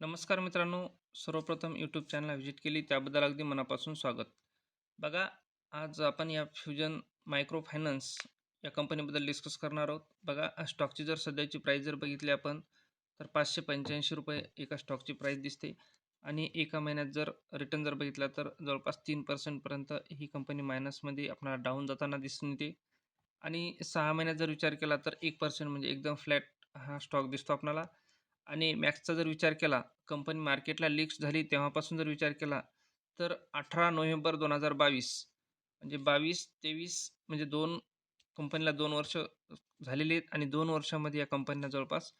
नमस्कार मित्रांनो सर्वप्रथम यूट्यूब चॅनलला व्हिजिट केली त्याबद्दल अगदी मनापासून स्वागत. बघा आज आपण या फ्युजन मायक्रो फायनान्स या कंपनीबद्दल डिस्कस करणार आहोत. बघा स्टॉकची जर सध्याची प्राईस जर बघितली आपण तर पाचशे पंच्याऐंशी रुपये एका स्टॉकची प्राईस दिसते. आणि एका महिन्यात जर रिटर्न जर बघितला तर जवळपास तीन पर्सेंटपर्यंत ही कंपनी मायनसमध्ये आपल्याला डाऊन जाताना दिसून येते. आणि सहा महिन्यात जर विचार केला तर एक पर्सेंट म्हणजे एकदम फ्लॅट हा स्टॉक दिसतो आपल्याला आणि मॅक्सचा जर विचार केला कंपनी मार्केटला लिक्स झाली तेव्हापासून जर विचार केला तर अठरा नोव्हेंबर दोन हजार बावीस म्हणजे बावीस तेवीस म्हणजे दोन कंपनीला दोन वर्ष झालेली आहेत आणि दोन वर्षामध्ये या कंपनीला जवळपास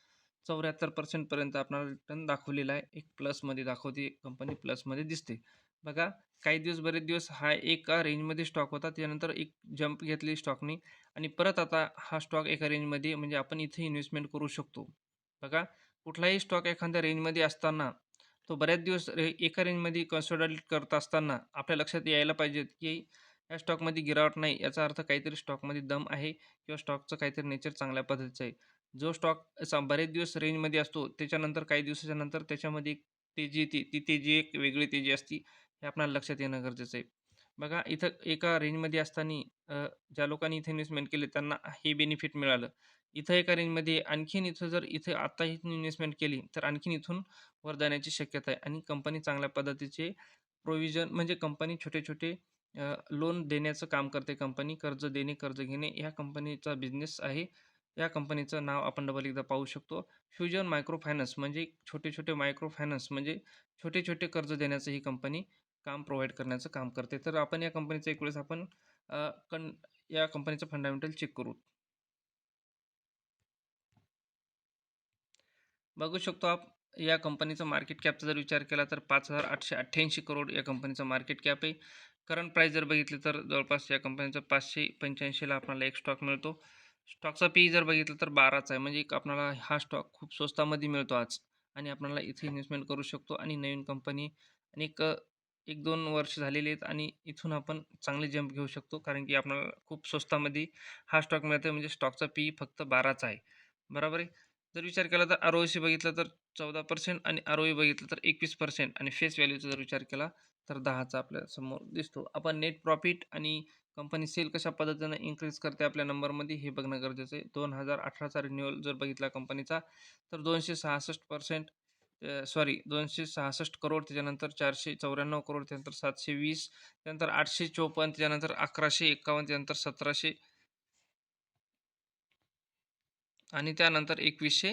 चौऱ्याहत्तर पर्सेंटपर्यंत आपणाला रिटर्न दाखवलेला आहे. एक प्लसमध्ये दाखवते कंपनी प्लसमध्ये दिसते. बघा काही दिवस बरेच दिवस हा एका रेंजमध्ये स्टॉक होता त्यानंतर एक जंप घेतली स्टॉकनी आणि परत आता हा स्टॉक एका रेंजमध्ये म्हणजे आपण इथे इन्व्हेस्टमेंट करू शकतो. बघा कुठलाही स्टॉक एखाद्या रेंजमध्ये असताना तो बऱ्याच दिवस रे एका रेंजमध्ये कन्सॉलिडेट करत असताना आपल्या लक्षात यायला पाहिजेत की या स्टॉकमध्ये गिरावट नाही याचा अर्थ काहीतरी स्टॉकमध्ये दम आहे किंवा स्टॉकचं काहीतरी नेचर चांगल्या पद्धतीचं आहे. जो स्टॉक बरेच दिवस रेंजमध्ये असतो त्याच्यानंतर काही दिवसाच्या नंतर त्याच्यामध्ये एक तेजी येते ती तेजी एक वेगळी तेजी असती हे आपल्याला लक्षात येणं गरजेचं आहे. बघा इथं एका रेंजमध्ये असताना ज्या लोकांनी इथे इन्व्हेस्टमेंट केले त्यांना हे बेनिफिट मिळालं. इथं एका रेंजमध्ये आणखीन इथं जर इथे आत्ता इथून इन्व्हेस्टमेंट केली तर आणखीन इथून वर जाण्याची शक्यता आहे. आणि कंपनी चांगल्या पद्धतीचे प्रोव्हिजन म्हणजे कंपनी छोटे छोटे लोन देण्याचं काम करते. कंपनी कर्ज देणे कर्ज घेणे ह्या कंपनीचा बिझनेस आहे. या कंपनीचं नाव आपण डबल एकदा पाहू शकतो. फ्युजन मायक्रो फायनान्स म्हणजे छोटे छोटे मायक्रो फायनान्स म्हणजे छोटे छोटे कर्ज देण्याचं ही कंपनी काम प्रोव्हाइड करण्याचं काम करते. तर आपण या कंपनीचं एक वेळेस आपण कन या कंपनीचं फंडामेंटल चेक करू. बघू शकतो आप या कंपनीचा मार्केट कॅपचा जर विचार केला तर पाच हजार आठशे अठ्ठ्याऐंशी करोड या कंपनीचा मार्केट कॅप आहे. करंट प्राईस जर बघितलं तर जवळपास या कंपनीचा पाचशे पंच्याऐंशीला आपल्याला एक स्टॉक मिळतो. स्टॉकचा पी जर बघितलं तर बाराचा आहे. म्हणजे एक आपल्याला हा स्टॉक खूप स्वस्तामध्ये मिळतो आज. आणि आपल्याला इथे इन्व्हेस्टमेंट करू शकतो. आणि नवीन कंपनी आणि एक एक दोन वर्ष झालेले आहेत आणि इथून आपण चांगले जंप घेऊ शकतो. कारण की आपल्याला खूप स्वस्तामध्ये हा स्टॉक मिळतो म्हणजे स्टॉकचा पी फक्त बाराचा आहे. बरोबर आहे? जर विचार केला तर आर ओ सी बघितलं तर चौदा पर्सेंट आणि आर ओ ई बघितलं तर एकवीस पर्सेंट आणि फेस व्हॅल्यूचा जर विचार केला तर दहाचा आपल्यासमोर दिसतो. आपण नेट प्रॉफिट आणि कंपनी सेल कशा पद्धतीनं इन्क्रीज करते आपल्या नंबरमध्ये हे बघणं गरजेचं आहे. दोन हजार अठराचा रिन्युअल जर बघितला कंपनीचा तर दोनशे सहासष्ट पर्सेंट सॉरी दोनशे सहासष्ट करोड त्याच्यानंतर चारशे चौऱ्याण्णव करोड त्यानंतर सातशे वीस त्यानंतर आठशे चोपन्न त्याच्यानंतर अकराशे एकावन्न त्यानंतर सतराशे आणि त्यानंतर एकवीसशे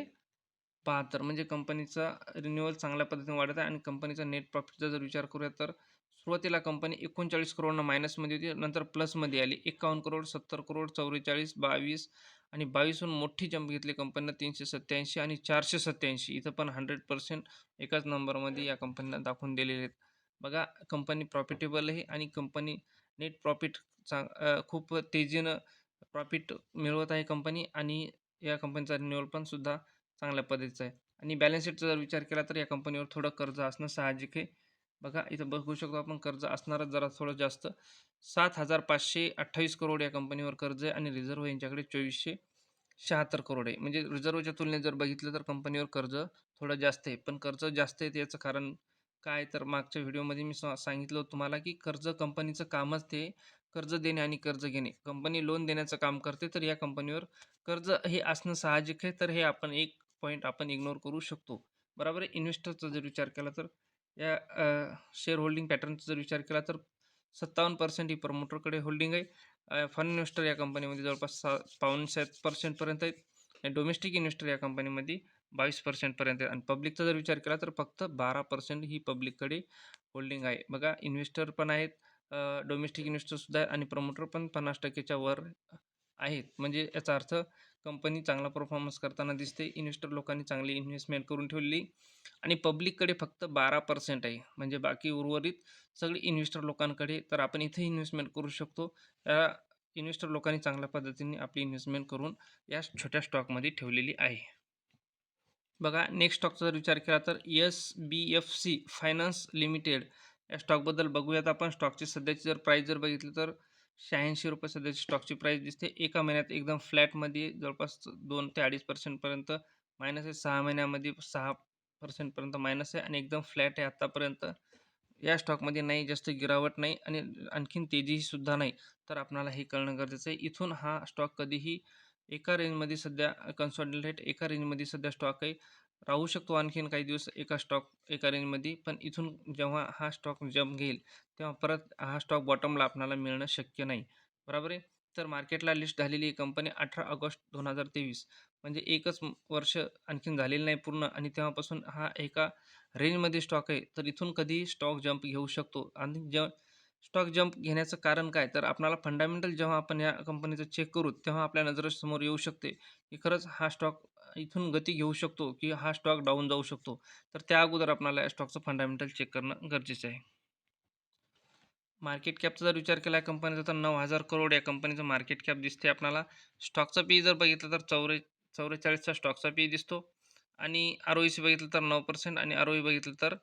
बहात्तर. म्हणजे कंपनीचा रिन्युअल चांगल्या पद्धतीने वाढत आहे आणि कंपनीचा नेट प्रॉफिटचा जर विचार करूया तर सुरुवातीला कंपनी एकोणचाळीस करोडनं मायनसमध्ये होती नंतर प्लसमध्ये आली. एकावन्न करोड सत्तर करोड चौवेचाळीस बावीस आणि बावीसहून मोठी जंप घेतली कंपनीनं तीनशे सत्त्याऐंशी आणि चारशे सत्त्याऐंशी. इथं पण हंड्रेड पर्सेंट एकाच नंबरमध्ये या कंपनीला दाखवून दिलेले आहेत. बघा कंपनी प्रॉफिटेबल आहे आणि कंपनी नेट प्रॉफिट चांग खूप तेजीनं प्रॉफिट मिळवत आहे कंपनी आणि या कंपनीचा रिन्युअल पण सुद्धा चांगल्या पद्धतीचा आहे. आणि बॅलन्स शीटचा जर विचार केला तर या कंपनीवर थोडं कर्ज असणं साहजिक आहे. बघा इथं बघू शकतो आपण कर्ज असणारच जरा थोडं जास्त. सात हजार पाचशे अठ्ठावीस करोड या कंपनीवर कर्ज आहे आणि रिझर्व्ह यांच्याकडे चोवीसशे शहात्तर करोड आहे. म्हणजे रिझर्व्हच्या तुलनेत जर बघितलं तर कंपनीवर कर्ज थोडं जास्त आहे. पण कर्ज जास्त आहे याचं कारण काय तर मागच्या व्हिडिओमध्ये मी सांगितलं तुम्हाला की कर्ज कंपनीचं कामच ते कर्ज देणे आणि कर्ज घेणे. कंपनी लोन देण्याचं काम करते तर या कंपनीवर कर्ज हे असणं साहजिक आहे. तर हे आपण एक पॉईंट आपण इग्नोर करू शकतो. बरोबर आहे? इन्व्हेस्टरचा जर विचार केला तर या शेअर होल्डिंग पॅटर्नचा जर विचार केला तर सत्तावन्न पर्सेंट ही प्रमोटरकडे होल्डिंग आहे. फंड इन्व्हेस्टर या कंपनीमध्ये जवळपास सा पाऊन सात पर्सेंटपर्यंत आहेत. आणि डोमेस्टिक इन्व्हेस्टर या कंपनीमध्ये बावीस पर्सेंटपर्यंत आहे आणि पब्लिकचा जर विचार केला तर फक्त बारा पर्सेंट ही पब्लिककडे होल्डिंग आहे. बघा इन्व्हेस्टर पण आहेत डोमेस्टिक इन्व्हेस्टरसुद्धा आहे आणि प्रमोटर पण पन्नास टक्केच्या वर आहेत. म्हणजे याचा अर्थ कंपनी चांगला परफॉर्मन्स करताना दिसते. इन्व्हेस्टर लोकांनी चांगली इन्व्हेस्टमेंट करून ठेवली आणि पब्लिककडे फक्त बारा पर्सेंट आहे. म्हणजे बाकी उर्वरित सगळे इन्व्हेस्टर लोकांकडे तर आपण इथे इन्व्हेस्टमेंट करू शकतो. या इन्व्हेस्टर लोकांनी चांगल्या पद्धतीने आपली इन्व्हेस्टमेंट करून या छोट्या स्टॉकमध्ये ठेवलेली आहे. बघा नेक्स्ट स्टॉकचा जर विचार केला तर S B F C finance limited या स्टॉकबद्दल बघूयात आपण. स्टॉकची सध्याची जर प्राईस जर बघितली तर शहाऐंशी रुपये सध्याची स्टॉकची प्राईस दिसते एका महिन्यात एकदम फ्लॅटमध्ये जवळपास दोन ते अडीच पर्सेंटपर्यंत मायनस आहे सहा महिन्यामध्ये सहा पर्सेंटपर्यंत मायनस आहे आणि एकदम फ्लॅट आहे आत्तापर्यंत. या स्टॉकमध्ये नाही जास्त गिरावट नाही आणि आणखीन तेजीसुद्धा नाही. तर आपणाला हे कळणं गरजेचं आहे. इथून हा स्टॉक कधीही एका रेंजमध्ये सध्या कन्सॉलिडेट एका रेंजमध्ये सध्या स्टॉक आहे. राहू शकतो आणखीन काही दिवस एका स्टॉक एका रेंजमध्ये. पण इथून जेव्हा हा स्टॉक जंप घेईल, तेव्हा परत हा स्टॉक बॉटमला आपणाला मिळणं शक्य नाही. बरोबर आहे. तर मार्केटला लिस्ट झालेली ही कंपनी 18 ऑगस्ट 2023 म्हणजे एकच वर्ष आणखीन झालेलं नाही पूर्ण आणि तेव्हापासून हा एका रेंजमध्ये स्टॉक आहे. तर इथून कधीही स्टॉक जंप घेऊ शकतो आणि जेव्हा स्टॉक जंप घेण्याचं कारण काय? तर आपणाला फंडामेंटल जेव्हा आपण या कंपनीचं चेक करू, तेव्हा आपल्या नजरेसमोर येऊ शकते, की खरंच हा स्टॉक इथून गती घेऊ शकतो, की हा स्टॉक डाऊन जाऊ शकतो. तर त्या अगोदर आपल्याला या स्टॉकचं फंडामेंटल चेक करणं गरजेचं आहे. मार्केट कॅपचा जर विचार केला कंपनीचा तर नऊ हजार करोड या कंपनीचं मार्केट कॅप दिसते आपल्याला. स्टॉकचा पी जर बघितलं तर चौरे 44चा स्टॉकचा पी दिसतो आणि आर ओ सी बघितलं तर नऊ पर्सेंट आणि आर-ओ-ई बघितलं तर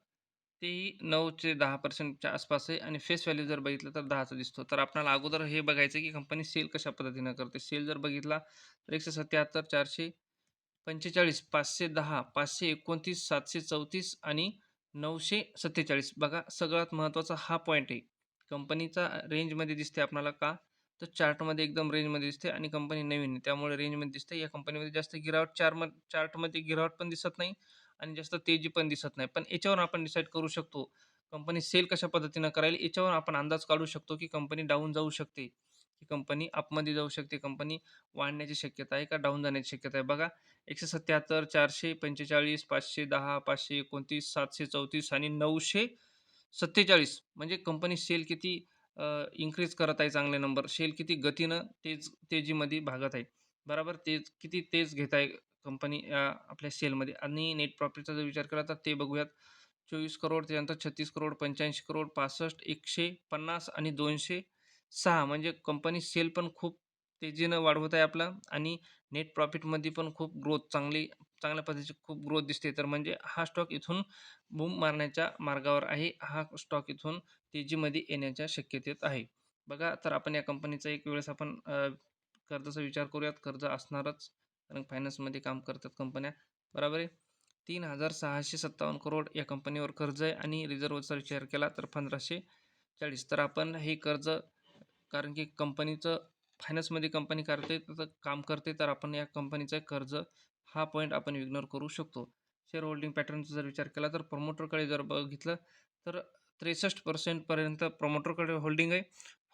तेही नऊ ते दहा पर्सेंटच्या आसपास आहे आणि फेस व्हॅल्यू जर बघितलं तर 10चा दिसतो. तर आपल्याला अगोदर हे बघायचं आहे, की कंपनी सेल कशा पद्धतीनं करते. सेल जर बघितला तर एकशे सत्त्याहत्तर चारशे 177, 445, 510, 529, 734 आणि 947 बघा सगळ्यात महत्त्वाचा हा पॉईंट आहे. कंपनीचा रेंजमध्ये दिसते आपल्याला का? तर चार्टमध्ये एकदम रेंजमध्ये दिसते आणि कंपनी नवीन आहे त्यामुळे रेंजमध्ये दिसते. या कंपनीमध्ये जास्त गिरावट चार चार्टमध्ये गिरावट पण दिसत नाही आणि जास्त तेजी पण दिसत नाही. पण याच्यावर आपण डिसाईड करू शकतो, कंपनी सेल कशा पद्धतीनं करायला याच्यावर आपण अंदाज काढू शकतो, की कंपनी डाऊन जाऊ शकते, की कंपनी अपमध्ये जाऊ शकते, कंपनी वाढण्याची शक्यता आहे का डाऊन जाण्याची शक्यता आहे. बघा एकशे सत्याहत्तर चारशे पंचेचाळीस पाचशे दहा पाचशे एकोणतीस सातशे चौतीस आणि नऊशे सत्तेचाळीस. म्हणजे कंपनी सेल किती इन्क्रीज करत आहे चांगले नंबर सेल किती गतीनं तेज तेजीमध्ये भागत आहे. बरोबर? तेज किती तेज घेत आहे कंपनी आपल्या सेलमध्ये आणि नेट प्रॉफिटचा जर विचार केला तर ते बघूयात. चोवीस करोड त्यानंतर छत्तीस करोड पंच्याऐंशी करोड पासष्ट एकशे पन्नास आणि दोनशे सहा. म्हणजे कंपनी सेल पण खूप तेजीनं वाढवत आहे आपला आणि नेट प्रॉफिटमध्ये पण खूप ग्रोथ चांगली चांगल्या पद्धतीची खूप ग्रोथ दिसते. तर म्हणजे हा स्टॉक इथून बूम मारण्याच्या मार्गावर आहे. हा स्टॉक इथून तेजीमध्ये येण्याच्या शक्यतेत आहे. बघा तर आपण या कंपनीचा एक वेळेस आपण कर्जाचा विचार करूयात. कर्ज असणारच कारण फायनान्समध्ये काम करतात कंपन्या. बरोबर आहे. 3,657 करोड या कंपनीवर कर्ज आहे आणि रिझर्व्हचा विचार केला तर 1,540 तर आपण हे कर्ज कारण की कंपनीचं फायनान्समध्ये कंपनी करते तर काम करते तर आपण या कंपनीचं कर्ज हा पॉईंट आपण इग्नोर करू शकतो. शेअर होल्डिंग पॅटर्नचा जर विचार केला तर प्रमोटरकडे जर बघितलं तर त्रेसष्ट पर्सेंटपर्यंत प्रमोटरकडे होल्डिंग आहे.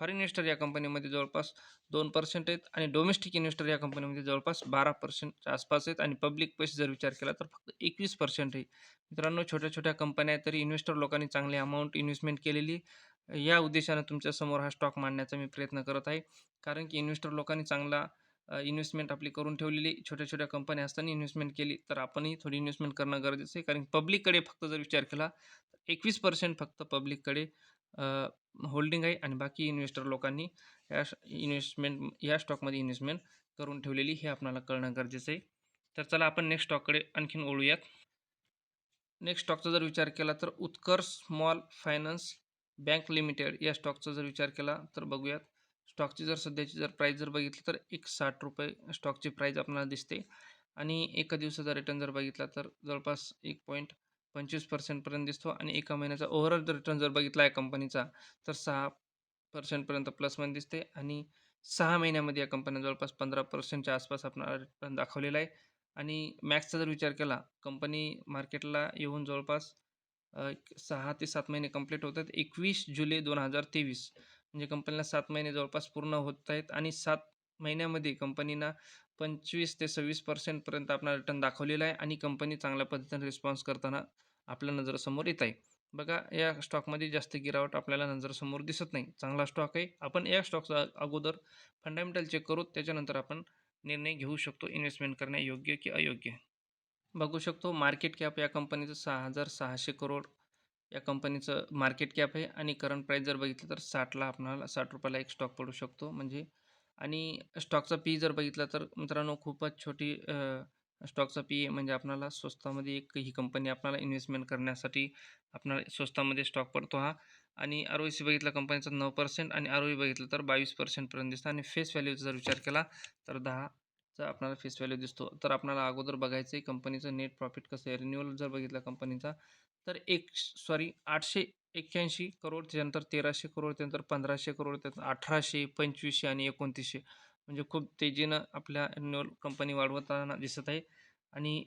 फॉरेन इन्व्हेस्टर या कंपनीमध्ये जवळपास दोन पर्सेंट आहेत आणि डोमेस्टिक इन्व्हेस्टर या कंपनीमध्ये जवळपास बारा पर्सेंटच्या आसपास आहेत आणि पब्लिक पैसे जर विचार केला तर फक्त 21% आहे. मित्रांनो छोट्या-छोट्या कंपन्या आहेत तरी इन्व्हेस्टर लोकांनी चांगली अमाऊंट इन्व्हेस्टमेंट केलेली. या उद्देशानं तुमच्यासमोर हा स्टॉक मांडण्याचा मी प्रयत्न करत आहे. कारण की इन्व्हेस्टर लोकांनी चांगला इन्व्हेस्टमेंट आपली करून ठेवलेली छोट्या-छोट्या कंपन्या असताना इन्व्हेस्टमेंट केली तर आपणही थोडी इन्व्हेस्टमेंट करणं गरजेचं आहे. कारण पब्लिककडे फक्त जर विचार केला तर 21% फक्त पब्लिककडे होल्डिंग आहे आणि बाकी इन्व्हेस्टर लोकांनी या इन्व्हेस्टमेंट या स्टॉकमध्ये इन्व्हेस्टमेंट करून ठेवलेली हे आपल्याला कळणं गरजेचं आहे. तर चला आपण नेक्स्ट स्टॉककडे आणखीन ओळूयात नेक्स्ट स्टॉकचा जर विचार केला तर Utkarsh small finance bank limited या स्टॉकचा जर विचार केला तर बघूयात. स्टॉकची जर सध्याची जर प्राईस जर बघितली तर एक साठ रुपये स्टॉकची प्राईस आपल्याला दिसते. आणि एका दिवसाचा रिटर्न जर बघितला तर जवळपास एक पॉईंट पंचवीस पर्सेंटपर्यंत दिसतो आणि एका महिन्याचा ओव्हरऑल जर रिटर्न जर बघितला आहे कंपनीचा तर सहा पर्सेंटपर्यंत प्लसमध्ये दिसते. आणि सहा महिन्यामध्ये या कंपनीने जवळपास पंधरा पर्सेंटच्या आसपास आपणाला रिटर्न दाखवलेला आहे. आणि मॅक्सचा जर विचार केला कंपनी मार्केटला येऊन जवळपास सहा ते सात महिने कंप्लीट होत आहेत. 21 जुलै 2023 म्हणजे कंपनीला सात महिने जवळपास पूर्ण होत आहेत आणि सात महिन्यामध्ये कंपनीना पंचवीस ते सव्वीस पर्सेंटपर्यंत आपला रिटर्न दाखवलेला आहे आणि कंपनी चांगल्या पद्धतीने रिस्पॉन्स करताना आपल्या नजरेसमोर येत आहे. बघा या स्टॉकमध्ये जास्त गिरावट आपल्याला नजरेसमोर दिसत नाही. चांगला स्टॉक आहे. आपण या स्टॉकचा अगोदर फंडामेंटल चेक करू त्याच्यानंतर आपण निर्णय घेऊ शकतो इन्व्हेस्टमेंट करणे योग्य की अयोग्य. बघू शकतो. मार्केट कॅप या कंपनीचं 6,600 करोड या कंपनीचं मार्केट कॅप आहे आणि करंट प्राईस जर बघितलं तर साठला आपणाला साठ रुपयाला एक स्टॉक पडू शकतो. म्हणजे आणि स्टॉकचा पी जर बघितला तर मित्रांनो खूपच छोटी स्टॉकचा पी म्हणजे आपणाला स्वस्तामध्ये एक ही कंपनी आपणाला इन्व्हेस्टमेंट करण्यासाठी आपणाला स्वस्तामध्ये स्टॉक पडतो हा. आणि आर-ओ-सी बघितला कंपनीचा नऊ पर्सेंट आणि आर-ओ-ई बघितलं तर बावीस पर्सेंटपर्यंत दिसतं. आणि फेस व्हॅल्यूचा जर विचार केला तर दहा चा आपल्याला फेस व्हॅल्यू दिसतो. तर आपल्याला अगोदर बघायचं आहे कंपनीचं नेट प्रॉफिट कसं आहे. रिन्युअल जर बघितला कंपनीचा तर एक सॉरी 881 करोड, त्याच्यानंतर तेराशे करोड, त्यानंतर पंधराशे करोड, त्यानंतर अठराशे पंचवीसशे आणि 2900 म्हणजे खूप तेजीनं आपल्या रिन्युअल कंपनी वाढवताना दिसत आहे. आणि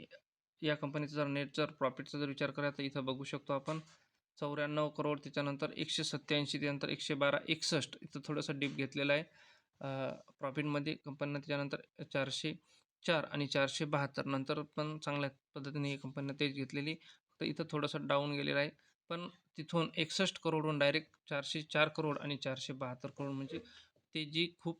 या कंपनीचा जर नेट जर प्रॉफिटचा जर विचार करा तर इथं बघू शकतो आपण 94 करोड, त्याच्यानंतर 187, त्यानंतर 112, 61 इथं थोडंसं डिप घेतलेलं आहे. प्रॉफिटमध्ये कंपनीनं त्याच्यानंतर 404 आणि 472 नंतर पण चांगल्या पद्धतीने ही कंपनीनं तेज घेतलेली. तर इथं थोडंसं डाऊन गेलेलं आहे. पण तिथून 61 करोडहून डायरेक्ट 404 करोड आणि 472 करोड म्हणजे ते जी खूप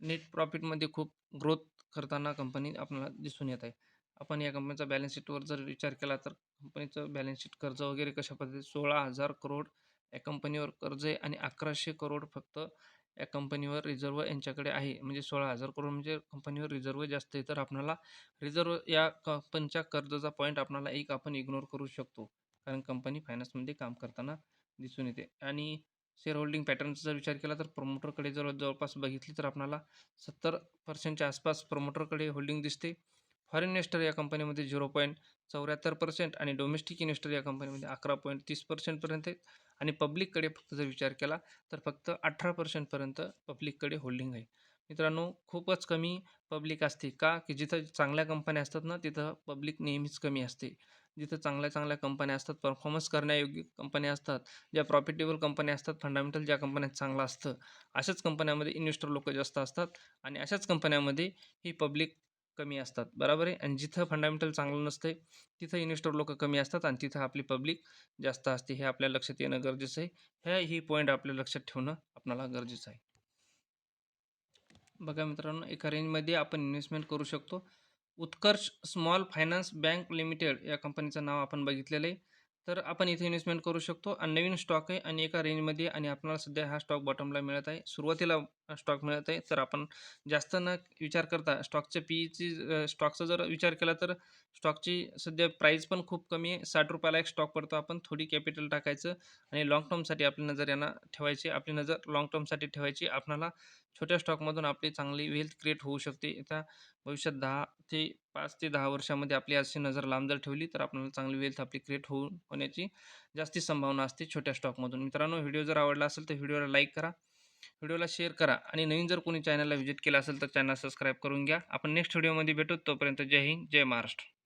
नेट प्रॉफिटमध्ये खूप ग्रोथ करताना कंपनी आपल्याला दिसून येत आहे. आपण या कंपनीचा बॅलन्स शीटवर जर विचार केला तर कंपनीचं बॅलन्स शीट कर्ज वगैरे कशा पद्धतीने 16,000 करोड या कंपनीवर कर्ज आहे आणि अकराशे करोड फक्त या कंपनीवर रिझर्व्ह यांच्याकडे आहे. म्हणजे सोळा हजार करोड म्हणजे कंपनीवर रिझर्व्ह जास्त आहे. तर आपणाला रिझर्व्ह या कंपनीच्या कर्जाचा पॉईंट आपणाला एक आपण इग्नोर करू शकतो. कारण कंपनी फायनान्समध्ये काम करताना दिसून येते. आणि शेअर होल्डिंग पॅटर्नचा जर विचार केला तर प्रमोटरकडे जर जवळपास बघितली तर आपल्याला 70% आसपास प्रमोटरकडे होल्डिंग दिसते. फॉरेन इन्व्हेस्टर या कंपनीमध्ये 0.74% आणि डोमेस्टिक इन्व्हेस्टर या कंपनीमध्ये 11.30% पर्यंत आहेत. आणि पब्लिककडे फक्त जर विचार केला तर फक्त अठरा पर्सेंटपर्यंत पब्लिककडे होल्डिंग आहे. मित्रांनो खूपच कमी पब्लिक असते. का? की जिथं चांगल्या कंपन्या असतात ना तिथं पब्लिक नेहमीच कमी असते. जिथं चांगल्या-चांगल्या कंपन्या असतात, परफॉर्मन्स करण्यायोग्य कंपन्या असतात, ज्या प्रॉफिटेबल कंपन्या असतात, फंडामेंटल ज्या कंपन्यात चांगलं असतं, अशाच कंपन्यामध्ये इन्व्हेस्टर लोक जास्त असतात आणि अशाच कंपन्यामध्ये ही पब्लिक कमी असतात. बरोबर आहे. आणि जिथं फंडामेंटल चांगलं नसतंय तिथं इन्व्हेस्टर लोक कमी असतात आणि तिथं आपली पब्लिक जास्त असते. हे आपल्या लक्षात येणं गरजेचं आहे. हे ही पॉईंट आपल्या लक्षात ठेवणं आपल्याला गरजेचं आहे. बघा मित्रांनो एका रेंजमध्ये आपण इन्व्हेस्टमेंट करू शकतो. Utkarsh small finance bank limited या कंपनीचं नाव आपण बघितलेलं आहे. तर आपण इथे इन्व्हेस्टमेंट करू शकतो आणि नवीन स्टॉक आहे आणि एका रेंजमध्ये आणि आपल्याला सध्या हा स्टॉक बॉटमला मिळत आहे. सुरुवातीला स्टॉक मिळत आहे. तर आपण जास्त न विचार करता स्टॉकच्या पीईची स्टॉकचा जर विचार केला तर स्टॉकची सध्या प्राईस पण खूप कमी आहे. साठ रुपयाला एक स्टॉक पडतो. आपण थोडी कॅपिटल टाकायचं आणि लॉंग टर्मसाठी आपली नजर यांना ठेवायची. आपली नजर लाँग टर्मसाठी ठेवायची. आपल्याला छोट्या स्टॉकमधून आपली चांगली वेल्थ क्रिएट होऊ शकते. आता भविष्यात दहा ते पाच ते दहा वर्षामध्ये आपली अशी नजर लांब जर ठेवली तर आपल्याला चांगली वेल्थ आपली क्रिएट होऊन होण्याची जास्ती संभावना असते छोट्या स्टॉकमधून. मित्रांनो व्हिडिओ जर आवडला असेल तर व्हिडिओला लाईक करा, व्हिडिओला शेअर करा आणि नवीन जर कोणी चॅनलला व्हिजिट केलं असेल तर चॅनल सबस्क्राईब करून घ्या. आपण नेक्स्ट व्हिडिओमध्ये भेटू. तोपर्यंत जय हिंद, जय महाराष्ट्र.